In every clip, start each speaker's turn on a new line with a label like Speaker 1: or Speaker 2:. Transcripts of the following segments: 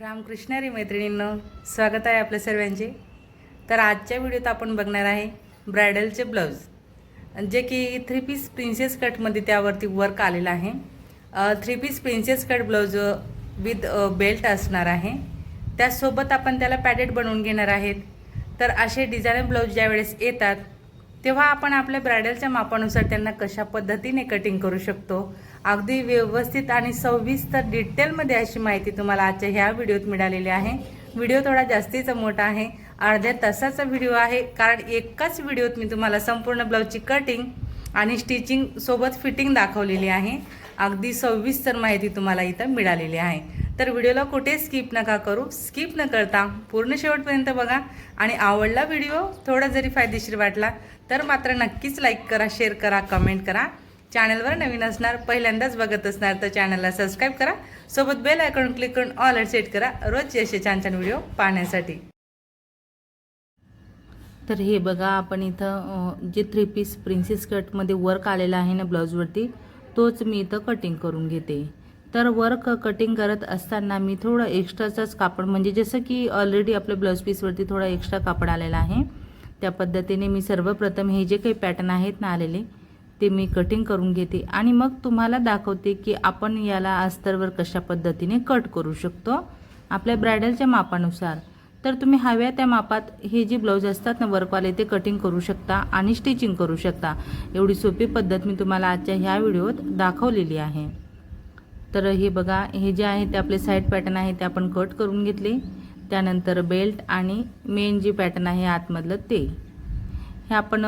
Speaker 1: रामकृष्णारी मैत्रिणींनो स्वागत आहे आपल्या सर्वांचे. तर आजच्या व्हिडिओत आपण बघणार आहे ब्रायडलचे ब्लाऊज जे की थ्री पीस प्रिन्सेस कटमध्ये त्यावरती वर्क आलेलं आहे. Three piece princess cut blouse with belt असणार आहे. त्यासोबत आपण त्याला पॅडेड बनवून घेणार आहेत. तर असे डिझायनर ब्लाऊज ज्यावेळेस येतात तेव्हा आपण आपल्या ब्रायडलच्या मापानुसार त्यांना कशा पद्धतीने कटिंग करू शकतो अगदी व्यवस्थित आणि सविस्तर डिटेलमध्ये अशी माहिती तुम्हाला आजच्या ह्या व्हिडिओत मिळालेली आहे. व्हिडिओ थोडा जास्तीचा मोठा आहे. अर्ध्या तासाचा व्हिडिओ आहे. कारण एकाच व्हिडिओत मी तुम्हाला संपूर्ण ब्लाऊजची कटिंग आणि स्टिचिंग सोबत फिटिंग दाखवलेली आहे. अगदी सविस्तर माहिती तुम्हाला इथं मिळालेली आहे. तर व्हिडिओला कुठे स्किप नका करू. स्किप न करता पूर्ण शेवटपर्यंत बघा. आणि आवडला व्हिडिओ थोडा जरी फायदेशीर वाटला तर मात्र नक्कीच लाईक करा शेअर करा कमेंट करा. चॅनलवर नवीन असणार पहिल्यांदाच बघत असणार तर चॅनलला सबस्क्राईब करा. सोबत बेल आयकॉन क्लिक करून ऑल सेट करा. रोजचे असे छान छान व्हिडिओ पाहण्यासाठी. तर हे बघा आपण इथं जे थ्री पीस प्रिन्सेस कटमध्ये वर्क आलेला आहे ना ब्लाऊजवरती तोच मी इथं कटिंग करून घेते. तर वर्क कटिंग करत असताना मी थोडं एक्स्ट्राचाच कापड म्हणजे जसं की ऑलरेडी आपल्या ब्लाऊज पीसवरती थोडा एक्स्ट्रा कापड आलेला आहे. त्या पद्धतीने मी सर्वप्रथम हे जे काही पॅटर्न आहेत ना आलेले ते मी कटिंग करून घेते आणि मग तुम्हाला दाखवते की आपण याला अस्तरवर कशा पद्धतीने कट करू शकतो आपल्या ब्रायडलच्या मापानुसार. तर तुम्ही हव्या त्या मापात हे जे ब्लाऊज असतात ना वर्कवाले ते कटिंग करू शकता आणि स्टिचिंग करू शकता. एवढी सोपी पद्धत मी तुम्हाला आजच्या ह्या व्हिडिओत दाखवलेली आहे. तर हे बघा हे जे आहे ते आपले साईड पॅटर्न आहे ते आपण कट करून घेतले. त्यानंतर बेल्ट आणि मेन जे पॅटर्न आहे आतमधलं ते. हे आपण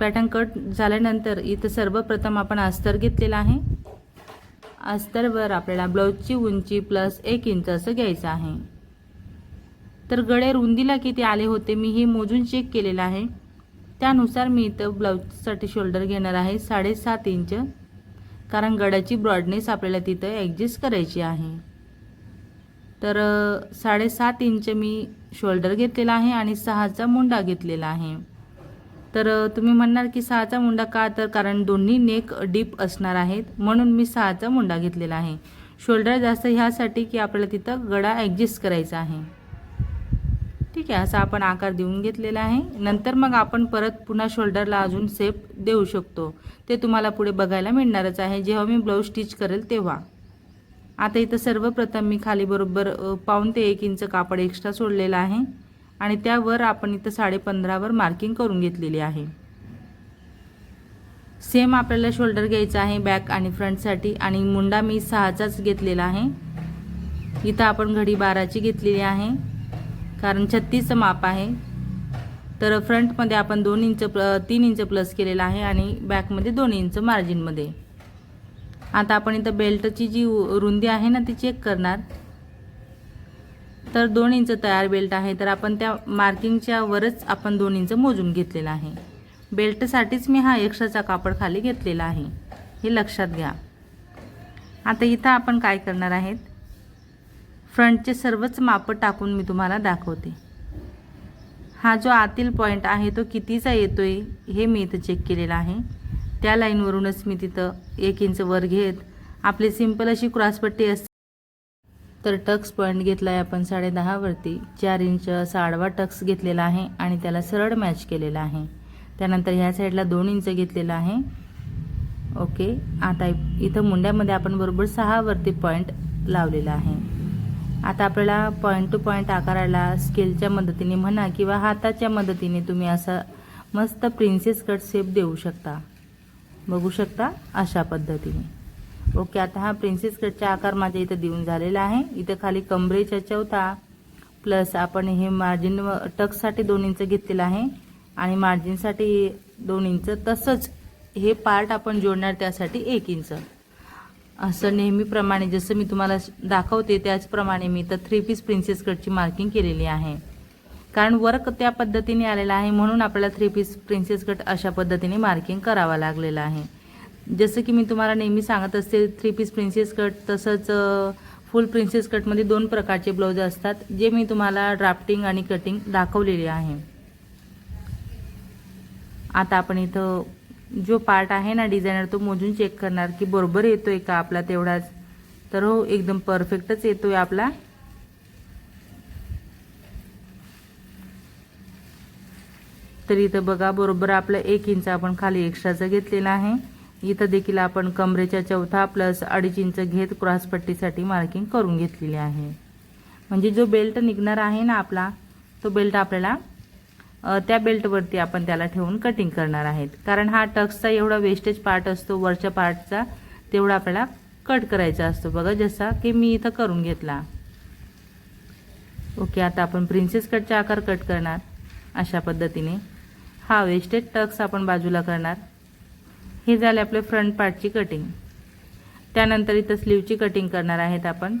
Speaker 1: पॅटर्न कट झाल्यानंतर इथं सर्वप्रथम आपण अस्तर घेतलेलं आहे. अस्तरवर आपल्याला ब्लाऊजची उंची प्लस एक इंच असं घ्यायचं आहे. तर गळे रुंदीला किती आले होते मी हे मोजून चेक केलेलं आहे. त्यानुसार मी इथं ब्लाऊजसाठी शोल्डर घेणार आहे साडेसात इंच. कारण गड्याची ब्रॉडनेस आपल्याला तिथं ॲडजस्ट करायची आहे. तर साडेसात इंच मी शोल्डर घेतलेला आहे आणि सहाचा मुंडा घेतलेला आहे. तर तुम्ही म्हणणार की सहाचा मुंडा का? तर कारण दोन्ही नेक डीप असणार आहेत म्हणून मी सहाचा मुंडा घेतलेला आहे. शोल्डर जास्त ह्यासाठी की आपल्याला तिथं गळा ॲडजस्ट करायचा आहे. ठीक आहे असा आपण आकार देऊन घेतलेला आहे. नंतर मग आपण परत पुन्हा शोल्डरला अजून सेप देऊ शकतो. ते तुम्हाला पुढे बघायला मिळणारच आहे. जेव्हा मी ब्लाऊज स्टिच करेल तेव्हा. आता इथं सर्वप्रथम मी खाली बरोबर पाऊन ते एक इंच कापड एक्स्ट्रा सोडलेलं आहे. आणि त्यावर आपण इथं साडेपंधरावर मार्किंग करून घेतलेली आहे. सेम आपल्याला शोल्डर घ्यायचं आहे बॅक आणि फ्रंटसाठी आणि मुंडा मी सहाचाच घेतलेला आहे. इथं आपण घडी बाराची घेतलेली आहे. कारण छत्तीसचं माप आहे. तर फ्रंटमध्ये आपण दोन इंच प्ल तीन इंच प्लस केलेलं आहे आणि बॅकमध्ये दोन इंच मार्जिनमध्ये आता आपण इथं बेल्टची जी उ- रुंदी आहे ना ती चेक करणार. तर दोन इंच तयार बेल्ट आहे. तर आपण त्या मार्किंगच्या वरच आपण दोन इंच मोजून घेतलेला आहे. बेल्टसाठीच मी हा एक्स्ट्राचा कापड खाली घेतलेला आहे. हे लक्षात घ्या. आता इथं आपण काय करणार आहेत? फ्रंटचे सर्वच मापं टाकून मी तुम्हाला दाखवते. हा जो आतील पॉईंट आहे तो कितीचा येतो आहे हे मी इथं चेक केलेला आहे. त्या लाईनवरूनच मी तिथं एक इंच वर घेत आपली सिंपल अशी क्रॉसपट्टी असते तर टक्स पॉईंट घेतला आहे आपण साडे दहावरती चार इंच असा आडवा टक्स घेतलेला आहे आणि त्याला सरळ मॅच केलेला आहे. त्यानंतर ह्या साईडला दोन इंच घेतलेला आहे. ओके. आता इथं मुंड्यामध्ये आपण बरोबर सहावरती पॉईंट लावलेला आहे. आता आपल्याला पॉईंट टू पॉईंट आकाराला स्केलच्या मदतीने म्हणा किंवा हाताच्या मदतीने तुम्ही असा मस्त प्रिन्सेस कट शेप देऊ शकता. बघू शकता अशा पद्धतीने. ओके आता हा प्रिन्सेस कटचा आकार माझ्या इथं देऊन झालेला आहे. इथं खाली कमरेच्या चौथा प्लस आपण हे मार्जिन टक्ससाठी दोन इंच घेतलेलं आहे. आणि मार्जिनसाठी दोन इंच तसंच हे पार्ट आपण जोडणार त्यासाठी एक इंच. असं नेहमीप्रमाणे जसं मी तुम्हाला दाखवते त्याचप्रमाणे मी तर थ्री पीस प्रिन्सेस कटची मार्किंग केलेली आहे. कारण वर्क त्या पद्धतीने आलेला आहे म्हणून आपल्याला थ्री पीस प्रिन्सेस कट अशा पद्धतीने मार्किंग करावा लागलेलं आहे. जसं की मी तुम्हाला नेहमी सांगत असते थ्री पीस प्रिन्सेस कट तसंच फुल प्रिन्सेस कटमध्ये दोन प्रकारचे ब्लाऊज असतात जे मी तुम्हाला ड्राफ्टिंग आणि कटिंग दाखवलेले आहे. आता आपण इथं जो पार्ट आहे ना डिझायनर तो मोजून चेक करणार की बरोबर येतो आहे का आपला तेवढाच. तर हो एकदम परफेक्टच येतो आहे आपला. तर इथं बघा बरोबर आपलं एक इंच आपण खाली एक्स्ट्राचं घेतलेलं आहे. इथं देखील आपण कमरेच्या चौथा प्लस अडीच इंच घेत क्रॉसपट्टीसाठी मार्किंग करून घेतलेली आहे. म्हणजे जो बेल्ट निघणार आहे ना आपला तो बेल्ट आपल्याला त्या बेल्टवरती आपण त्याला ठेवून कटिंग करणार आहेत. कारण हा टक्सचा एवढा वेस्टेज पार्ट असतो वरच्या पार्टचा तेवढा आपल्याला कट करायचा असतो. बघा जसा की मी इथं करून घेतला. ओके आता आपण प्रिन्सेस कटचा आकार कट करणार. अशा पद्धतीने हा वेस्टेज टक्स आपण बाजूला करणार. हे झाले आपले फ्रंट पार्टची कटिंग त्यानंतर इथं स्लीवची कटिंग करणार आहेत आपण.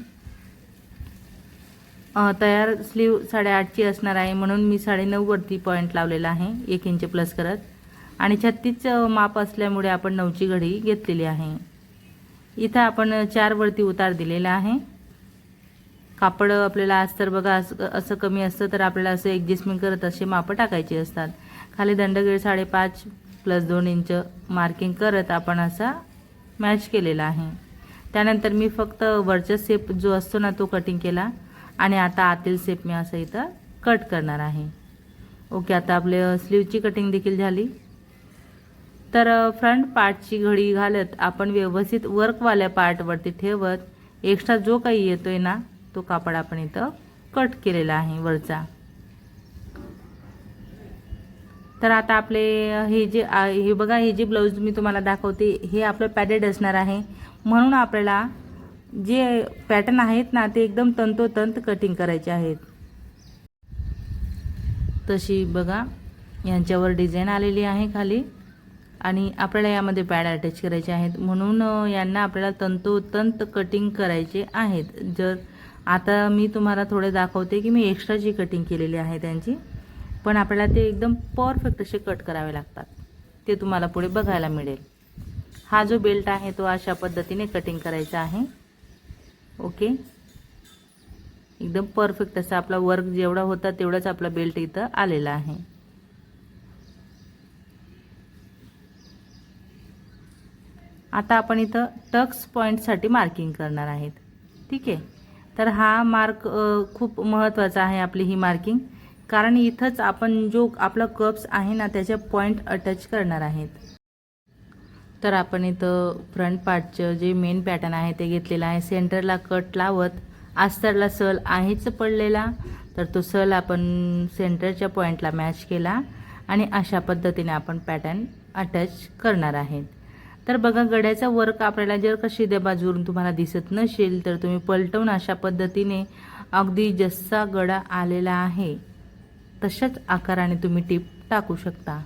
Speaker 1: तयार स्लीव साडेआठची असणार आहे म्हणून मी साडेनऊवरती पॉईंट लावलेला आहे एक इंच प्लस करत. आणि छत्तीसचं माप असल्यामुळे आपण नऊची घडी घेतलेली आहे. इथं आपण चारवरती उतार दिलेला आहे. कापड आपल्याला आज तर बघा असं असं कमी असतं तर आपल्याला असं ॲडजस्टमेंट करत असे मापं टाकायची असतात. खाली दंडगीर साडेपाच प्लस दोन इंच मार्किंग करत आपण असा मॅच केलेला आहे. त्यानंतर मी फक्त वरचा सेप जो असतो ना तो कटिंग केला आणि आता आतील सेप मी असं इथं कट करणार आहे. ओके आता आपले स्लीवची कटिंग देखील झाली. तर फ्रंट पार्टची घडी घालत आपण व्यवस्थित वर्कवाल्या पार्टवरती ठेवत एक्स्ट्रा जो काही येतो आहे ना तो कापड आपण इथं कट केलेला आहे वरचा. तर आता आपले हे जे हे बघा हे जे ब्लाऊज मी तुम्हाला दाखवते हे आपलं पॅडेड असणार आहे. म्हणून आपल्याला जे पॅटर्न आहेत ना ते एकदम तंतोतंत कटिंग करायचे आहेत. तशी बघा यांच्यावर डिझाईन आलेली आहे खाली. आणि आपल्याला यामध्ये पॅड अटॅच करायचे आहेत. म्हणून यांना आपल्याला तंतोतंत कटिंग करायचे आहेत. जर आता मी तुम्हाला थोडे दाखवते की मी एक्स्ट्राची कटिंग केलेली आहे त्यांची. पण आपल्याला ते एकदम परफेक्ट असे कट करावे लागतात. ते तुम्हाला पुढे बघायला मिळेल. हा जो बेल्ट आहे तो अशा पद्धतीने कटिंग करायचा आहे. ओके एकदम परफेक्ट असा आपला वर्क जेवढा होता तेवढाच आपला बेल्ट इथं आलेला आहे. आता आपण इथं टक्स पॉईंटसाठी मार्किंग करणार आहेत. ठीक आहे? तर हा मार्क खूप महत्त्वाचा आहे आपली ही मार्किंग कारण इथंच आपण जो आपला कप्स आहे ना त्याच्या पॉईंट अटॅच करणार आहेत. तर आपण इथं फ्रंट पार्टचं जे मेन पॅटर्न आहे ते घेतलेलं आहे. सेंटरला कट लावत आस्तरला सल आहेच पडलेला. तर तो सल आपण सेंटरच्या पॉईंटला मॅच केला आणि अशा पद्धतीने आपण पॅटर्न अटॅच करणार आहेत. तर बघा गड्याचा वर्क आपल्याला जर कशी शिद्या बाजूवरून तुम्हाला दिसत नसेल तर तुम्ही पलटवून अशा पद्धतीने अगदी जसा गडा आलेला आहे तशाच आकाराने तुम्ही टीप टाकू शकता.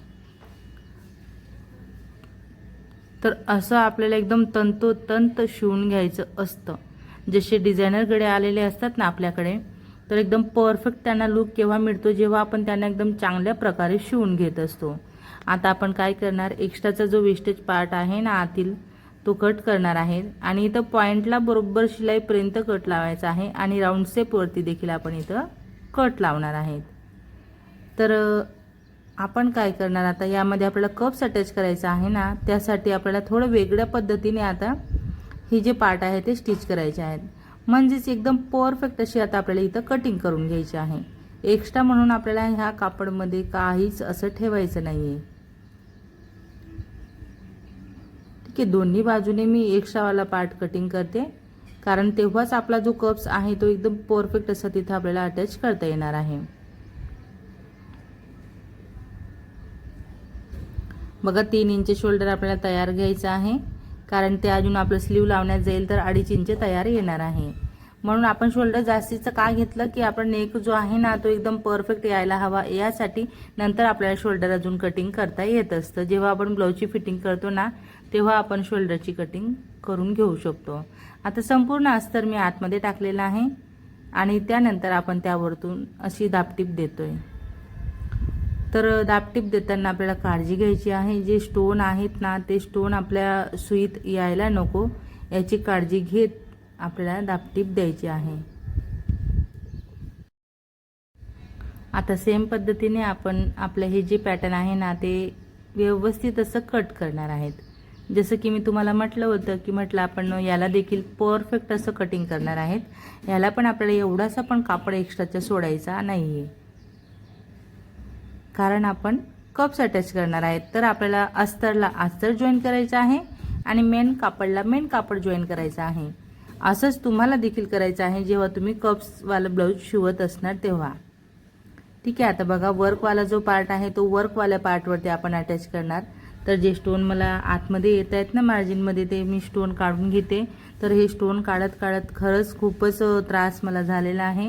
Speaker 1: तर असं आपल्याला एकदम तंतोतंत शिवून घ्यायचं असतं. जसे डिझायनरकडे आलेले असतात ना आपल्याकडे तर एकदम परफेक्ट त्यांना लुक केव्हा मिळतो जेव्हा आपण त्यांना एकदम चांगल्या प्रकारे शिवून घेत असतो. आता आपण काय करणार एक्स्ट्राचा जो वेस्टेज पार्ट आहे ना आतील तो कट करणार आहे. आणि इथं पॉईंटला बरोबर शिलाईपर्यंत कट लावायचा आहे आणि राऊंड शेपवरती देखील आपण इथं कट लावणार आहेत. तर आपण काय करणार आता? यामध्ये आपल्याला कप्स अटॅच करायचा आहे ना त्यासाठी आपल्याला थोडं वेगळ्या पद्धतीने आता हे जे पार्ट आहे ते स्टिच करायचे आहेत. म्हणजेच एकदम परफेक्ट अशी आता आपल्याला इथं कटिंग करून घ्यायची आहे. एक्स्ट्रा म्हणून आपल्याला ह्या कापडमध्ये काहीच असं ठेवायचं नाही आहे ठीक आहे दोन्ही बाजूने मी एक्स्ट्रावाला पार्ट कटिंग करते. कारण तेव्हाच आपला जो कप्स आहे तो एकदम परफेक्ट असा तिथं आपल्याला अटॅच करता येणार आहे. बघा तीन इंच शोल्डर आपल्याला तयार घ्यायचं आहे. कारण ते अजून आपलं स्लीव लावण्यात जाईल तर अडीच इंच तयार येणार आहे. म्हणून आपण शोल्डर जास्तीचं का घेतलं की आपण नेक जो आहे ना तो एकदम परफेक्ट यायला हवा. यासाठी नंतर आपल्याला शोल्डर अजून कटिंग करता येत असतं. जेव्हा आपण ब्लाऊजची फिटिंग करतो ना तेव्हा आपण शोल्डरची कटिंग करून घेऊ शकतो. आता संपूर्ण अस्तर मी आतमध्ये टाकलेलं आहे. आणि त्यानंतर आपण त्यावरतून अशी दापटीप देतोय. तर दापटीप देताना आपल्याला काळजी घ्यायची आहे. जे स्टोन आहेत ना ते स्टोन आपल्या सुईत यायला नको. याची काळजी घेत आपल्याला दापटीप द्यायची आहे. आता सेम पद्धतीने आपण आपलं हे जे पॅटर्न आहे ना ते व्यवस्थित असं कट करणार आहेत. जसं की मी तुम्हाला म्हटलं होतं की म्हटलं आपण याला देखील परफेक्ट असं कटिंग करणार आहेत. याला पण आपल्याला एवढासा पण कापड एक्स्ट्राचा सोडायचा नाही आहे कारण आपण कप्स अटॅच करणार आहेत. तर आपल्याला अस्तरला अस्तर जॉईन करायचं आहे आणि मेन कापडला मेन कापड जॉईन करायचं आहे. असंच तुम्हाला देखील करायचं आहे जेव्हा तुम्ही कप्सवाला ब्लाऊज शिवत असणार तेव्हा. ठीक आहे आता बघा वर्कवाला जो पार्ट आहे तो वर्कवाल्या पार्टवरती आपण अटॅच करणार. तर जे स्टोन मला आतमध्ये येत आहेत ना मार्जिनमध्ये ते मी स्टोन काढून घेते. तर हे स्टोन काढत काढत खरंच खूपच त्रास मला झालेला आहे.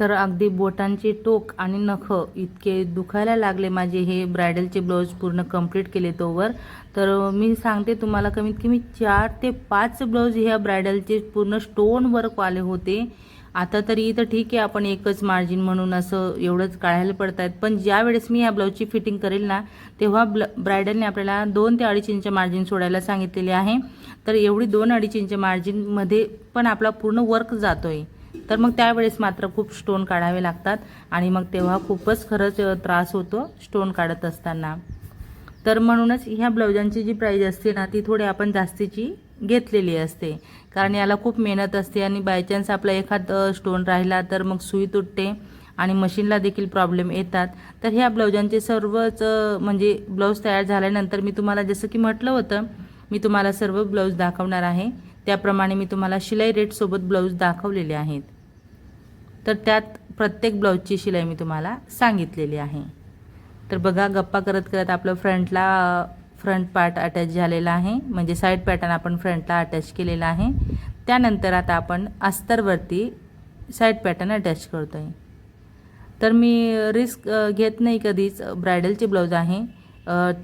Speaker 1: तर अगदी बोटांचे टोक आणि नख इतके दुखायला लागले माझे हे ब्रायडलचे ब्लाऊज पूर्ण कंप्लीट केले तोवर. तर मी सांगते तुम्हाला कमीत कमी चार ते पाच ब्लाऊज ह्या ब्रायडलचे पूर्ण स्टोन वर्कवाले होते. आता तरी इथं ठीक आहे आपण एकच मार्जिन म्हणून असं एवढंच काढायला पडत आहेत पण ज्या वेळेस मी या ब्लाऊजची फिटिंग करेल ना तेव्हा ब्ल ब्रायडलने आपल्याला दोन ते अडीच इंच मार्जिन सोडायला सांगितलेले आहे. तर एवढी दोन अडीच इंच मार्जिनमध्ये पण आपला पूर्ण वर्क जातो आहे तर मग त्यावेळेस मात्र खूप स्टोन काढावे लागतात आणि मग तेव्हा खूपच खरंच त्रास होतो स्टोन काढत असताना. तर म्हणूनच ह्या ब्लाउजांची जी प्राईज असते ना ती थोडी आपण जास्तीची घेतलेली असते. कारण याला खूप मेहनत असते आणि बायचान्स आपला एखाद स्टोन राहिला तर मग सुई तुटते आणि मशीनला देखील प्रॉब्लेम येतात. तर ह्या ब्लाउजांचे सर्वच म्हणजे ब्लाऊज तयार झाल्यानंतर मी तुम्हाला जसं की म्हटलं होतं मी तुम्हाला सर्व ब्लाऊज दाखवणार आहे. त्याप्रमाणे मी तुम्हाला शिलाई रेटसोबत ब्लाऊज दाखवलेले आहेत. तर त्यात प्रत्येक ब्लाऊजची शिलाई मी तुम्हाला सांगितलेली आहे. तर बघा गप्पा करत करत आपलं फ्रंटला फ्रंट पार्ट अटॅच झालेला आहे. म्हणजे साईड पॅटर्न आपण फ्रंटला अटॅच केलेला आहे. त्यानंतर आता आपण अस्तरवरती साईड पॅटर्न अटॅच करतो आहे तर मी रिस्क घेत नाही कधीच. ब्रायडलचे ब्लाऊज आहे.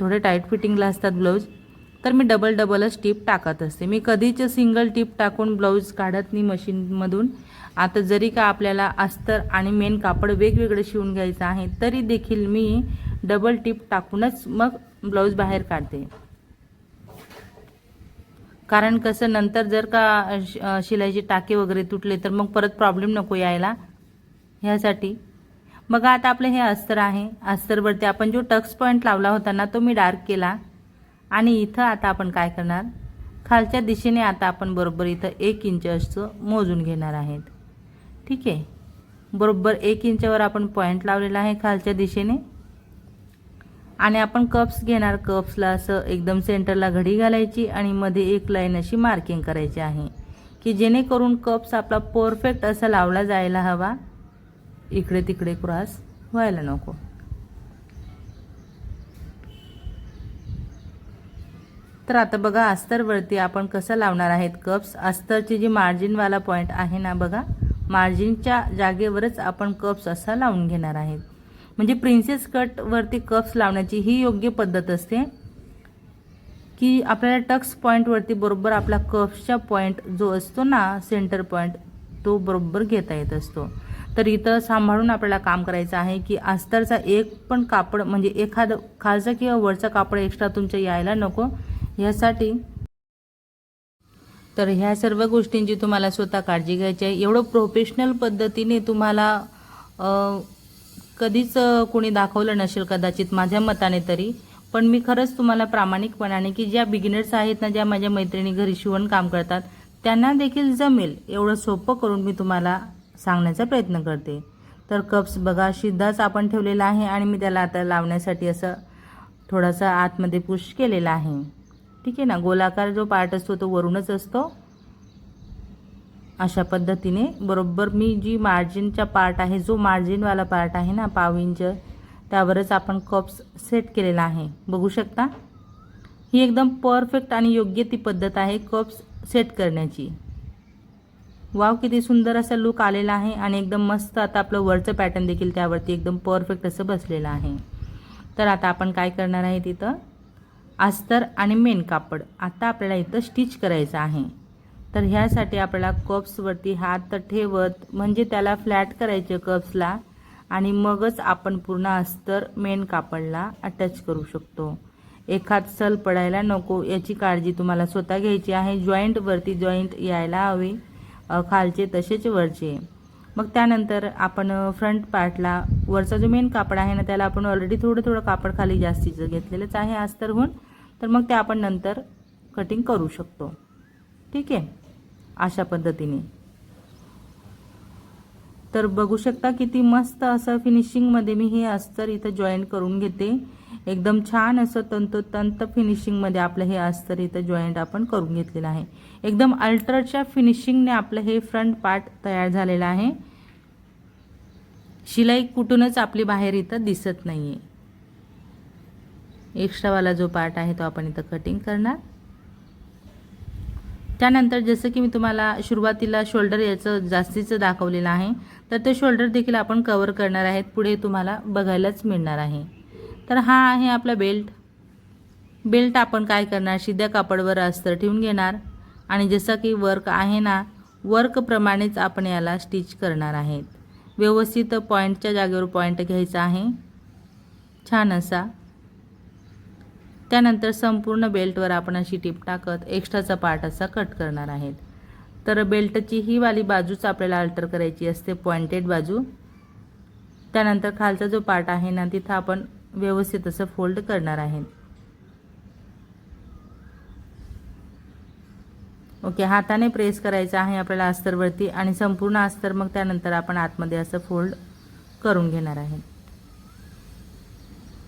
Speaker 1: थोडे टाईट फिटिंगला असतात ब्लाऊज तर मी डबल डबलच टीप टाकत असते. मी कधीच सिंगल टीप टाकून ब्लाऊज काढत नाही मशीनमधून आता जरी का आपल्याला अस्तर आणि मेन कापड वेगवेगळं शिवून घ्यायचं आहे तरी देखील मी डबल टीप टाकूनच मग ब्लाऊज बाहेर काढते. कारण कसं नंतर जर का श- शिलाईचे टाके वगैरे तुटले तर मग परत प्रॉब्लेम नको यायला. ह्यासाठी. बघा आता आपलं हे अस्तर आहे. अस्तरवरती आपण जो टक्स पॉईंट लावला होता ना तो मी डार्क केला. आणि इथं आता आपण काय करणार? खालच्या दिशेने आता आपण बरोबर इथं एक इंच असं मोजून घेणार आहेत. ठीक आहे? बरोबर एक इंचावर आपण पॉईंट लावलेला आहे खालच्या दिशेने. आणि आपण कप्स घेणार. कप्सला असं एकदम सेंटरला घडी घालायची आणि मध्ये एक लाईन अशी मार्किंग करायची आहे. की जेणेकरून कप्स आपला परफेक्ट असा लावला जायला हवा. इकडे तिकडे क्रॉस व्हायला नको. तर आता बघा अस्तरवरती आपण कसं लावणार आहेत कप्स अस्तरची जी मार्जिनवाला पॉईंट आहे ना बघा मार्जिनच्या जागेवरच आपण कप्स असा लावून घेणार आहेत. म्हणजे प्रिन्सेस कटवरती कप्स लावण्याची ही योग्य पद्धत असते की आपल्याला टक्स पॉईंटवरती बरोबर आपला कप्सचा पॉईंट जो असतो ना सेंटर पॉईंट तो बरोबर घेता येत असतो. तर इथं सांभाळून आपल्याला काम करायचं आहे की अस्तरचा एक पण कापड म्हणजे एखादं खालचा किंवा वरचा कापड एक्स्ट्रा तुमच्या यायला नको. ह्यासाठी तर ह्या सर्व गोष्टींची तुम्हाला स्वतः काळजी घ्यायची आहे. एवढं प्रोफेशनल पद्धतीने तुम्हाला कधीच कोणी दाखवलं नसेल कदाचित माझ्या मताने तरी. पण मी खरंच तुम्हाला प्रामाणिकपणाने की ज्या बिगिनर्स आहेत ना ज्या माझ्या मैत्रिणी घरी शिवण काम करतात त्यांना देखील जमेल. एवढं सोपं करून मी तुम्हाला सांगण्याचा प्रयत्न करते. तर कप्स बघा सिद्धाच आपण ठेवलेला आहे आणि मी त्याला आता लावण्यासाठी असं थोडासा आतमध्ये पुश केलेला आहे. ठीक आहे ना? गोलाकार जो पार्ट असतो तो वरूनच असतो. अशा पद्धतीने बरोबर मी जी मार्जिनचा पार्ट आहे जो मार्जिनवाला पार्ट आहे ना पाव इंच त्यावरच आपण कप्स सेट केलेला आहे. बघू शकता? ही एकदम परफेक्ट आणि योग्य ती पद्धत आहे कप्स सेट करण्याची. वाव किती सुंदर असा लुक आलेला आहे आणि एकदम मस्त आता आपलं वरचं पॅटर्न देखील त्यावरती एकदम परफेक्ट असं बसलेलं आहे. तर आता आपण काय करणार आहे तिथं? अस्तर आणि मेन कापड. आता आपल्याला इथं स्टिच करायचं आहे. तर ह्यासाठी आपल्याला कप्सवरती हात ठेवत म्हणजे त्याला फ्लॅट करायचे कप्सला आणि मगच आपण पूर्ण अस्तर मेन कापडला अटॅच करू शकतो. एखाद सल पडायला नको याची काळजी तुम्हाला स्वतः घ्यायची आहे. जॉईंटवरती जॉईंट यायला हवे खालचे तसेच वरचे. मग त्यानंतर आपण फ्रंट पार्टला वरचा जो मेन कापड आहे ना त्याला आपण ऑलरेडी थोडं थोडं कापड खाली जास्तीचं घेतलेलंच आहे अस्तरहून तर मग ते आपण नंतर कटिंग करू शकतो. ठीक आहे? अशा पद्धतीने. तर बघू शकता किती मस्त असं फिनिशिंगमध्ये मी हे अस्तर इथं जॉईन करून घेते. एकदम छान असं तंतोतंत फिनिशिंगमध्ये आपलं हे अस्तर इथं जॉईंट आपण करून घेतलेलं आहे. एकदम अल्ट्राच्या फिनिशिंगने आपलं हे फ्रंट पार्ट तयार झालेलं आहे. शिलाई कुठूनच आपली बाहेर इथं दिसत नाही आहे एक्स्ट्रावाला जो पार्ट आहे तो आपण इथं कटिंग करणार. त्यानंतर जसं की मी तुम्हाला सुरुवातीला शोल्डर याचं जास्तीचं दाखवलेलं आहे तर ते शोल्डर देखील आपण कवर करणार आहेत. पुढे तुम्हाला बघायलाच मिळणार आहे. तर हा आहे आपला बेल्ट बेल्ट आपण काय करणार? शिद्या कापडवर अस्तर ठेवून घेणार. आणि जसं की वर्क आहे ना वर्कप्रमाणेच आपण याला स्टिच करणार आहेत. व्यवस्थित पॉईंटच्या जागेवर पॉईंट घ्यायचा आहे. छान असा. त्यानंतर संपूर्ण बेल्टवर आपण अशी टीप टाकत एक्स्ट्राचा पार्ट असा कट करणार आहेत. तर बेल्टची ही वाली बाजूच आपल्याला अल्टर करायची असते पॉइंटेड बाजू. त्यानंतर खालचा जो पार्ट आहे ना तिथं आपण व्यवस्थित असं फोल्ड करणार आहे ओके हाताने प्रेस करायचं आहे आपल्याला अस्तरवरती आणि संपूर्ण अस्तर मग त्यानंतर आपण आतमध्ये असं फोल्ड करून घेणार आहे.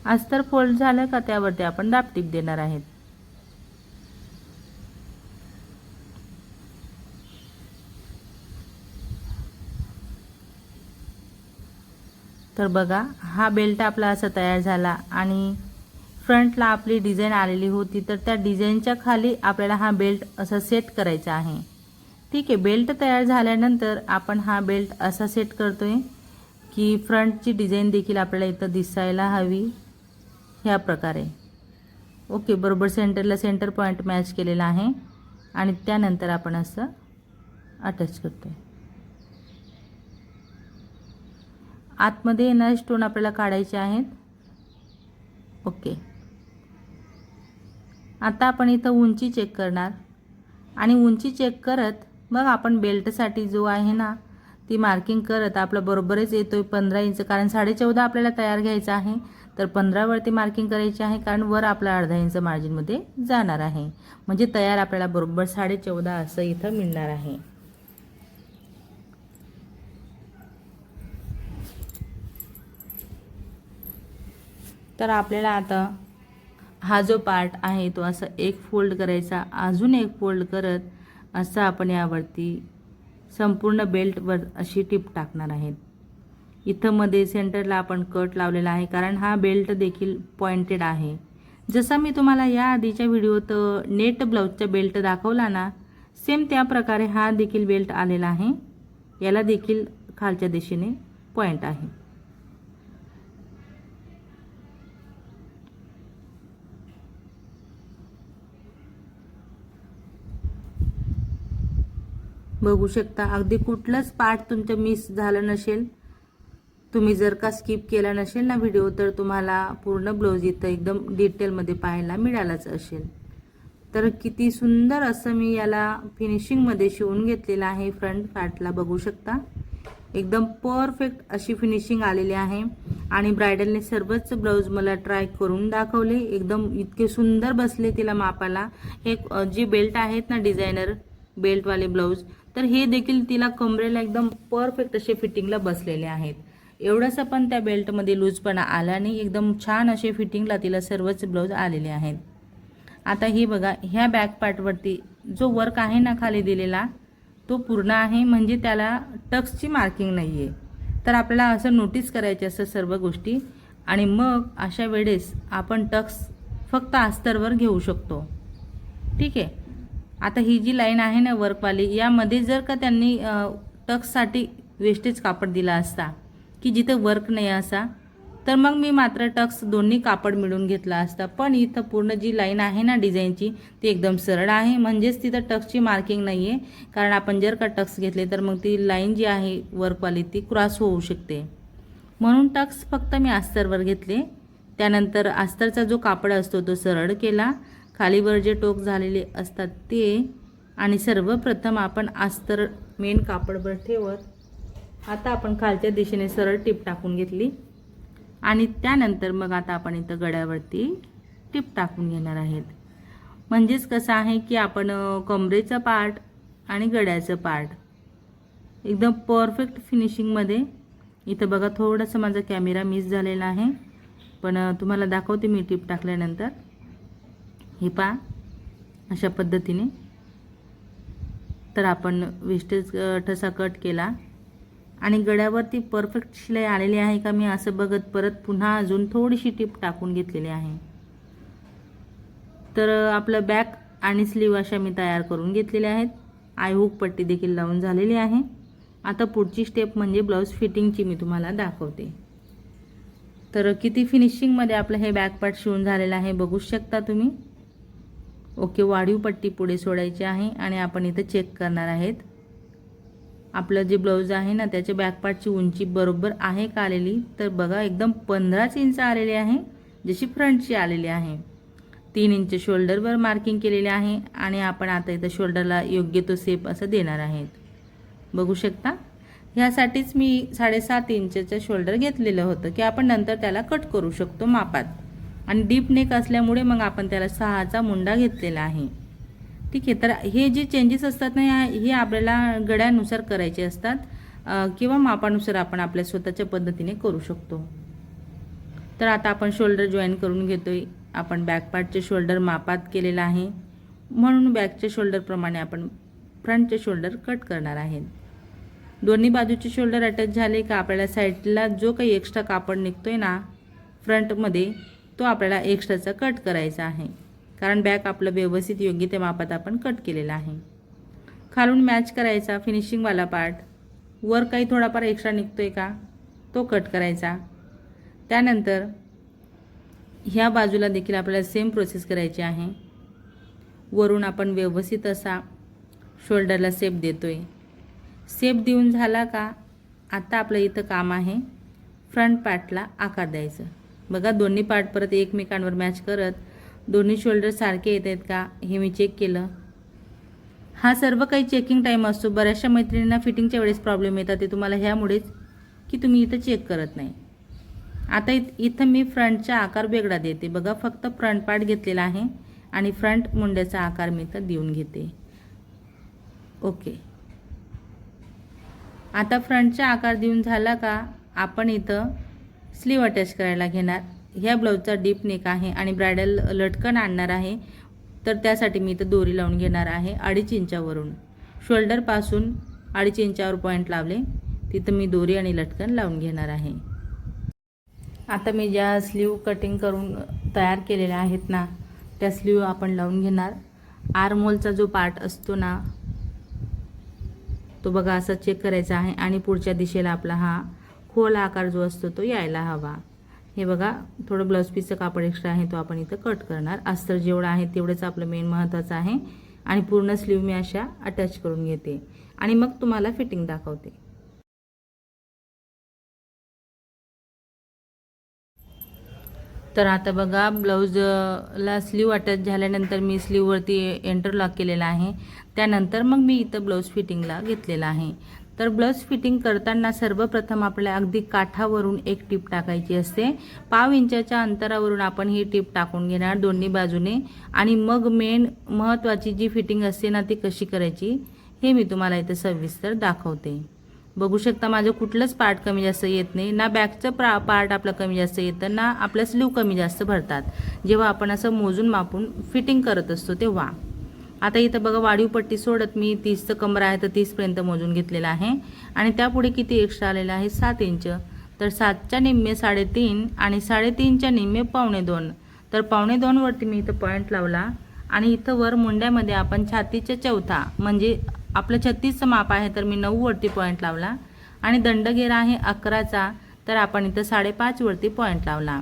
Speaker 1: अस्तर फोल्ड झालं का त्यावरती आपण दापटीप देणार आहेत. तर बघा हा बेल्ट आपला असा तयार झाला आणि फ्रंटला आपली डिझाईन आलेली होती तर त्या डिझाईनच्या खाली आपल्याला हा बेल्ट असा सेट करायचा आहे. ठीक आहे बेल्ट तयार झाल्यानंतर आपण हा बेल्ट असा सेट करतोय की फ्रंटची डिझाईन देखील आपल्याला इथं दिसायला हवी. ह्या प्रकारे. ओके बरोबर. सेंटरला सेंटर पॉईंट मॅच केलेला आहे. आणि त्यानंतर आपण असं अटॅच आहे आतमध्ये येणारे स्टोन आपल्याला काढायचे आहेत. ओके. आता आपण इथं उंची चेक करणार. आणि उंची चेक करत मग आपण बेल्टसाठी जो आहे ना ती मार्किंग करत आपलं बरोबरच येतो आहे पंधरा इंच. कारण साडे चौदा आपल्याला तयार घ्यायचा आहे. तर पंधरावरती मार्किंग करायची आहे कारण वर आपला अर्धा इंच मार्जिनमध्ये जाणार आहे. म्हणजे तयार आपल्याला बरोबर साडे चौदा असं इथं मिळणार आहे. तर आपल्याला आता हा जो पार्ट आहे तो असा एक फोल्ड करायचा अजून एक फोल्ड करत असं आपण यावरती संपूर्ण बेल्टवर अशी टिप टाकणार आहेत. इथं मध्ये सेंटरला आपण कट लावलेला आहे कारण हा बेल्ट देखील पॉइंटेड आहे. जसा मी तुम्हाला या आधीच्या व्हिडिओत नेट ब्लाऊजचा बेल्ट दाखवला ना सेम त्या प्रकारे हा देखील बेल्ट आलेला आहे. याला देखील खालच्या दिशेने पॉइंट आहे. बघू शकता अगदी कुठलंच पार्ट तुमचं मिस झालं नसेल. तुम्ही जर का स्किप केला नसेल ना व्हिडिओ तर तुम्हाला पूर्ण ब्लाऊज इथं एकदम डिटेलमध्ये पाहायला मिळालाच असेल. तर किती सुंदर असं मी याला फिनिशिंगमध्ये शिवून घेतलेलं आहे फ्रंट पार्टला बघू शकता. एकदम परफेक्ट अशी फिनिशिंग आलेली आहे. आणि ब्रायडलने सर्वच ब्लाऊज मला ट्राय करून दाखवले. एकदम इतके सुंदर बसले तिला मापाला. हे जे बेल्ट आहेत ना डिझायनर बेल्टवाले ब्लाऊज तर हे देखील तिला कमरेला एकदम परफेक्ट असे फिटिंगला बसलेले आहेत. एवढंसं पण त्या बेल्टमध्ये लूजपणा आला नाही. एकदम छान असे फिटिंगला तिला सर्वच ब्लाऊज आलेले आहेत. आता हे बघा ह्या बॅक पार्टवरती जो वर्क आहे ना खाली दिलेला तो पूर्ण आहे. म्हणजे त्याला टक्सची मार्किंग नाही आहे तर आपल्याला असं नोटीस करायचे असं सर्व गोष्टी. आणि मग अशा वेळेस आपण टक्स फक्त अस्तरवर घेऊ शकतो. ठीक आहे? आता ही जी लाईन आहे ना वर्कवाली यामध्ये जर का त्यांनी टक्ससाठी वेस्टेज कापड दिला असता की जिथे वर्क नाही असा तर मग मी मात्र टक्स दोन्ही कापड मिळून घेतला असता. पण इथं पूर्ण जी लाईन आहे ना डिझाईनची ती एकदम सरळ आहे. म्हणजेच तिथं टक्सची मार्किंग नाही आहे कारण आपण जर का टक्स घेतले तर मग ती लाईन जी आहे वर्कवाली ती क्रॉस होऊ शकते. म्हणून टक्स फक्त मी अस्तरवर घेतले. त्यानंतर अस्तरचा जो कापड असतो तो सरळ केला. खालीवर जे टोक झालेले असतात ते. आणि सर्वप्रथम आपण अस्तर मेन कापडवर ठेवत आता आपण खालच्या दिशेने सरळ टीप टाकून घेतली. आणि त्यानंतर मग आता आपण इथं गड्यावरती टीप टाकून घेणार आहेत. म्हणजेच कसं आहे की आपण कमरेचा पार्ट आणि गड्याचं पार्ट एकदम परफेक्ट फिनिशिंगमध्ये इथं बघा थोडंसं माझा कॅमेरा मिस झालेला आहे. पण तुम्हाला दाखवते मी टीप टाकल्यानंतर. हे पहा अशा पद्धतीने. तर आपण वेस्टेज ठसा कट केला. आणि गळ्यावरती परफेक्ट शिलाई आलेली आहे का मी असं बघत परत पुन्हा अजून थोडीशी टीप टाकून घेतलेली आहे. तर आपलं बॅक आणि स्लीव अशा मी तयार करून घेतलेल्या आहेत. आयहूक पट्टी देखील लावून झालेली आहे. आता पुढची स्टेप म्हणजे ब्लाऊज फिटिंगची मी तुम्हाला दाखवते. तर किती फिनिशिंगमध्ये आपलं हे बॅक पार्ट शिवून झालेलं आहे बघू शकता तुम्ही. ओके वाढीव पट्टी पुढे सोडायची आहे आणि आपण इथं चेक करणार आहेत. आपलं जे ब्लाऊज आहे ना त्याच्या बॅकपार्टची उंची बरोबर आहे का आलेली? तर बघा एकदम पंधराच इंच आलेली आहे जशी फ्रंटची आलेली आहे. तीन इंच शोल्डरवर मार्किंग केलेले आहे आणि आपण आता इथं शोल्डरला योग्य तो सेप असं देणार आहेत. बघू शकता? ह्यासाठीच मी साडेसात इंचचं शोल्डर घेतलेलं होतं की आपण नंतर त्याला कट करू शकतो मापात. आणि डीप नेक असल्यामुळे मग आपण त्याला सहाचा मुंडा घेतलेला आहे. ठीक आहे तर हे जे चेंजेस असतात ना हे आपल्याला गड्यानुसार करायचे असतात. किंवा मापानुसार आपण आपल्या स्वतःच्या पद्धतीने करू शकतो. तर आता आपण शोल्डर जॉईन करून घेतो आहे आपण बॅकपार्टचे शोल्डर मापात केलेलं आहे. म्हणून बॅकच्या शोल्डरप्रमाणे आपण फ्रंटचे शोल्डर कट करणार आहेत. दोन्ही बाजूचे शोल्डर अटॅच झाले का आपल्याला साईडला जो काही एक्स्ट्रा कापड निघतो आहे ना फ्रंटमध्ये तो आपल्याला एक्स्ट्राचा कट करायचा आहे. कारण बॅक आपलं व्यवस्थित योग्य त्या मापात आपण कट केलेलं आहे. खालून मॅच करायचा फिनिशिंगवाला पार्ट वर काही थोडाफार एक्स्ट्रा निघतो आहे का? तो कट करायचा. त्यानंतर ह्या बाजूला देखील आपल्याला सेम प्रोसेस करायची आहे. वरून आपण व्यवस्थित असा शोल्डरला सेप देतो आहे सेप देऊन झाला का? आता आपलं इथं काम आहे फ्रंट पार्टला आकार द्यायचं. बघा दोन्ही पार्ट परत एकमेकांवर मॅच करत दोन्ही शोल्डर सारखे येत आहेत का? हे मी चेक केलं. हा सर्व काही चेकिंग टाईम असतो. बऱ्याचशा मैत्रिणींना फिटिंगच्या वेळेस प्रॉब्लेम येतात. ते तुम्हाला ह्यामुळेच की तुम्ही इथं चेक करत नाही. आता इत इथं मी फ्रंटचा आकार वेगळा देते. बघा फक्त फ्रंट पार्ट घेतलेला आहे आणि फ्रंट मुंड्याचा आकार मी इथं देऊन घेते. ओके आता फ्रंटचा आकार देऊन झाला का? आपण इथं स्लीव अटॅच करायला घेणार. ह्या ब्लाऊजचा डीप नेक आहे आणि ब्रायडल लटकन आणणार आहे. तर त्यासाठी मी इथं दोरी लावून घेणार आहे अडीच इंचावरून. शोल्डरपासून अडीच इंचावर पॉईंट लावले. तिथं मी दोरी आणि लटकन लावून घेणार आहे. आता मी ज्या स्लीव कटिंग करून तयार केलेल्या आहेत ना त्या स्लीव आपण लावून घेणार. आरमोलचा जो पार्ट असतो ना तो बघा असा चेक करायचा आहे आणि पुढच्या दिशेला आपला हा खोल आकार जो असतो तो यायला हवा. हे बघा थोडं ब्लाऊज पीसचं कापड एक्स्ट्रा आहे तो आपण इथं कट करणार. अस्तर जेवढं आहे तेवढंच आपलं मेन महत्त्वाचं आहे. आणि पूर्ण स्लीव मी अशा अटॅच करून घेते. आणि मग तुम्हाला फिटिंग दाखवते. तर आता बघा ब्लाऊजला स्लीव अटॅच झाल्यानंतर मी स्लीववरती एंटरलॉक केलेला आहे. त्यानंतर मग मी इथं ब्लाऊज फिटिंगला घेतलेला आहे. तर ब्लाऊज फिटिंग करताना सर्वप्रथम आपल्याला अगदी काठावरून एक टीप टाकायची असते. पाव इंचाच्या अंतरावरून आपण ही टीप टाकून घेणार दोन्ही बाजूने. आणि मग मेन महत्त्वाची जी फिटिंग असते ना ती कशी करायची हे मी तुम्हाला इथं सविस्तर दाखवते. बघू शकता माझं कुठलंच पार्ट कमी जास्त येत नाही. ना बॅकचं प्रा पार्ट आपलं कमी जास्त येतं ना आपलं स्लीव कमी जास्त भरतात. जेव्हा आपण असं मोजून मापून फिटिंग करत असतो तेव्हा. आता इथं बघा वाढीव पट्टी सोडत मी तीसचं कमर आहे तर तीसपर्यंत मोजून घेतलेलं आहे. आणि त्यापुढे किती एक्स्ट्रा आलेलं आहे? सात इंच तर सातच्या निम्मे साडेतीन आणि साडेतीनच्या निम्मे पावणे दोन. तर पावणे दोनवरती मी इथं पॉईंट लावला. आणि इथं वर मुंड्यामध्ये आपण छातीच्या चौथा म्हणजे आपलं छत्तीसचं माप आहे तर मी नऊवरती पॉईंट लावला. आणि दंडघेरा आहे अकराचा तर आपण इथं साडेपाचवरती पॉईंट लावला.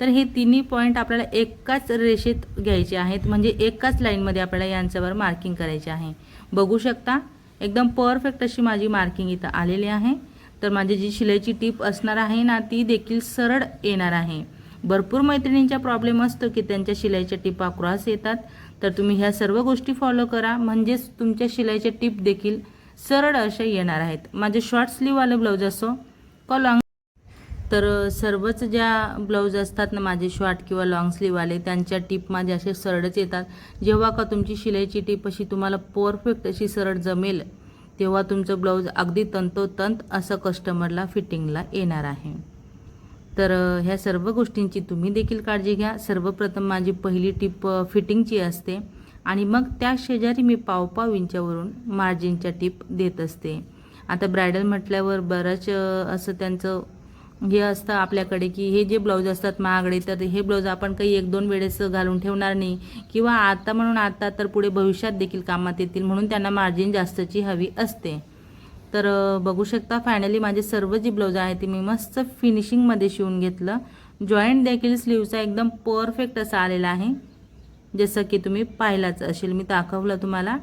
Speaker 1: तर हे तिन्ही पॉईंट आपल्याला एकाच रेषेत घ्यायचे आहेत. म्हणजे एकाच लाईनमध्ये आपल्याला यांच्यावर मार्किंग करायचे आहे. बघू शकता एकदम परफेक्ट अशी माझी मार्किंग इथं आलेली आहे. तर माझी जी शिलाईची टीप असणार आहे ना ती देखील सरळ येणार आहे. भरपूर मैत्रिणींचा प्रॉब्लेम असतो की त्यांच्या शिलाईच्या टिपा क्रॉस येतात. तर तुम्ही ह्या सर्व गोष्टी फॉलो करा. म्हणजेच तुमच्या शिलाईच्या टीप देखील सरळ अशा येणार आहेत. माझे शॉर्ट स्लीववाले ब्लाऊज असो का लॉंग तर सर्वच ज्या ब्लाऊज असतात ना माझे शॉर्ट किंवा लॉंग स्लीववाले त्यांच्या टीप माझे असे सरळच येतात. जेव्हा का तुमची शिलाईची टीप अशी तुम्हाला परफेक्ट अशी सरळ जमेल तेव्हा तुमचं ब्लाऊज अगदी तंतोतंत असं कस्टमरला फिटिंगला येणार आहे. तर ह्या सर्व गोष्टींची तुम्ही देखील काळजी घ्या. सर्वप्रथम माझी पहिली टिप फिटिंगची असते. आणि मग त्या शेजारी मी पाव पाव इंच्यावरून मार्जिनच्या टीप देत असते. आता ब्रायडल म्हटल्यावर बरंच असं त्यांचं हे असतं आपल्याकडे की हे जे ब्लाऊज असतात महागडे तर हे ब्लाऊज आपण काही एक दोन वेळेस घालून ठेवणार नाही. किंवा आता म्हणून आता तर पुढे भविष्यात देखील कामात येतील म्हणून त्यांना मार्जिन जास्तची हवी असते. तर बघू शकता फायनली माझे सर्व जी ब्लाऊज आहे ते मी मस्त फिनिशिंगमध्ये शिवून घेतलं. जॉईंट देखील स्लीवचा एकदम परफेक्ट असा आलेला आहे. जसं की तुम्ही पाहिलाच असेल मी दाखवलं तुम्हाला.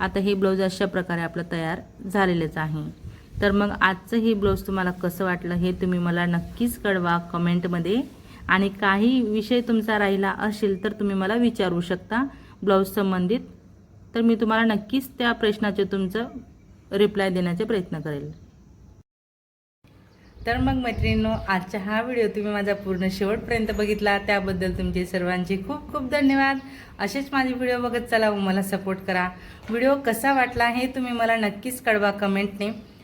Speaker 1: आता हे ब्लाऊज अशा प्रकारे आपलं तयार झालेलंच आहे. तर मग आजचं हे ब्लाऊज तुम्हाला कसं वाटलं हे तुम्ही मला नक्कीच कळवा कमेंटमध्ये. आणि काही विषय तुमचा राहिला असेल तर तुम्ही मला विचारू शकता ब्लाऊज संबंधित. तर मी तुम्हाला नक्कीच त्या प्रश्नाचे तुमचं रिप्लाय देण्याचा प्रयत्न करेल. तर मग मैत्रिणींनो आजचा हा व्हिडिओ तुम्ही माझा पूर्ण शेवटपर्यंत बघितला. त्याबद्दल तुमचे सर्वांचे खूप खूप धन्यवाद. असेच माझे व्हिडिओ बघत चला व मला सपोर्ट करा. व्हिडिओ कसा वाटला हे तुम्ही मला नक्कीच कळवा कमेंटने.